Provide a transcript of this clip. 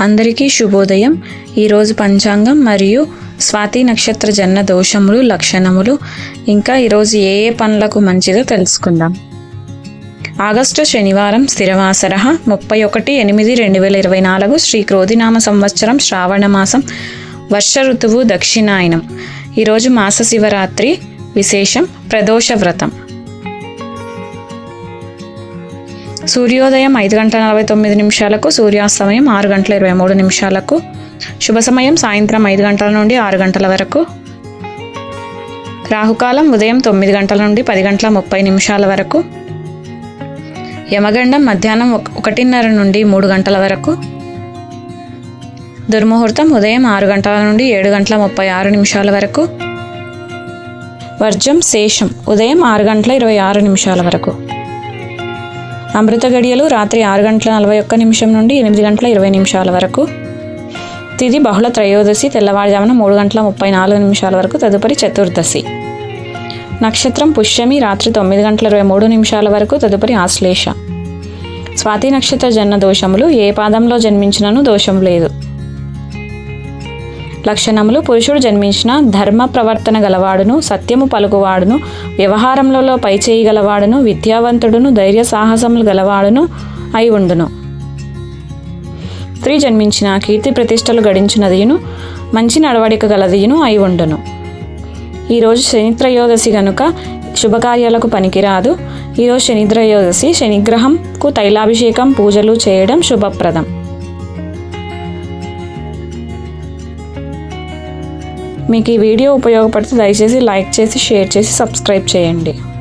అందరికీ శుభోదయం. ఈరోజు పంచాంగం మరియు స్వాతి నక్షత్ర జన్న దోషములు లక్షణములు. ఇంకా ఈరోజు ఏ ఏ పనులకు మంచిదో తెలుసుకుందాం. ఆగస్టు శనివారం స్థిరవాసర ముప్పై ఒకటి ఎనిమిది రెండు వేల ఇరవై నాలుగు శ్రీ క్రోధినామ సంవత్సరం శ్రావణ మాసం వర్ష ఋతువు దక్షిణాయనం. ఈరోజు మాస శివరాత్రి విశేషం ప్రదోష వ్రతం. సూర్యోదయం ఐదు గంటల నలభై తొమ్మిది నిమిషాలకు సూర్యాస్తమయం ఆరు గంటల ఇరవై మూడు నిమిషాలకు శుభ సమయం సాయంత్రం ఐదు గంటల నుండి ఆరు గంటల వరకు. రాహుకాలం ఉదయం తొమ్మిది గంటల నుండి పది గంటల ముప్పై నిమిషాల వరకు. యమగండం మధ్యాహ్నం ఒకటిన్నర నుండి మూడు గంటల వరకు. దుర్ముహూర్తం ఉదయం ఆరు గంటల నుండి ఏడు గంటల ముప్పై ఆరు నిమిషాల వరకు. వర్జం శేషం ఉదయం ఆరు గంటల ఇరవై ఆరు నిమిషాల వరకు. అమృత గడియలు రాత్రి ఆరు గంటల నలభై ఒక్క నిమిషం నుండి ఎనిమిది గంటల ఇరవై నిమిషాల వరకు. తిది బహుళ త్రయోదశి తెల్లవారుజామున మూడు గంటల ముప్పై నాలుగు నిమిషాల వరకు తదుపరి చతుర్దశి. నక్షత్రం పుష్యమి రాత్రి తొమ్మిది గంటల ఇరవై మూడు నిమిషాల వరకు తదుపరి ఆశ్లేష. స్వాతి నక్షత్ర జన్మ దోషములు ఏ పాదంలో జన్మించినను దోషం లేదు. లక్షణములు పురుషుడు జన్మించిన ధర్మ ప్రవర్తన గలవాడును సత్యము పలుకువాడును వ్యవహారములలో పై చేయగలవాడును విద్యావంతుడును ధైర్య సాహసములు గలవాడును అయి ఉండును. స్త్రీ జన్మించిన కీర్తి ప్రతిష్టలు గడించినదియును మంచి నడవడిక గలదియును అయి ఉండును. ఈరోజు శనిత్రయోదశి గనుక శుభకార్యాలకు పనికిరాదు. ఈరోజు శనిత్రయోదశి శనిగ్రహంకు తైలాభిషేకం పూజలు చేయడం శుభప్రదం. మీకు ఈ వీడియో ఉపయోగపడితే దయచేసి లైక్ చేసి షేర్ చేసి సబ్స్క్రైబ్ చేయండి.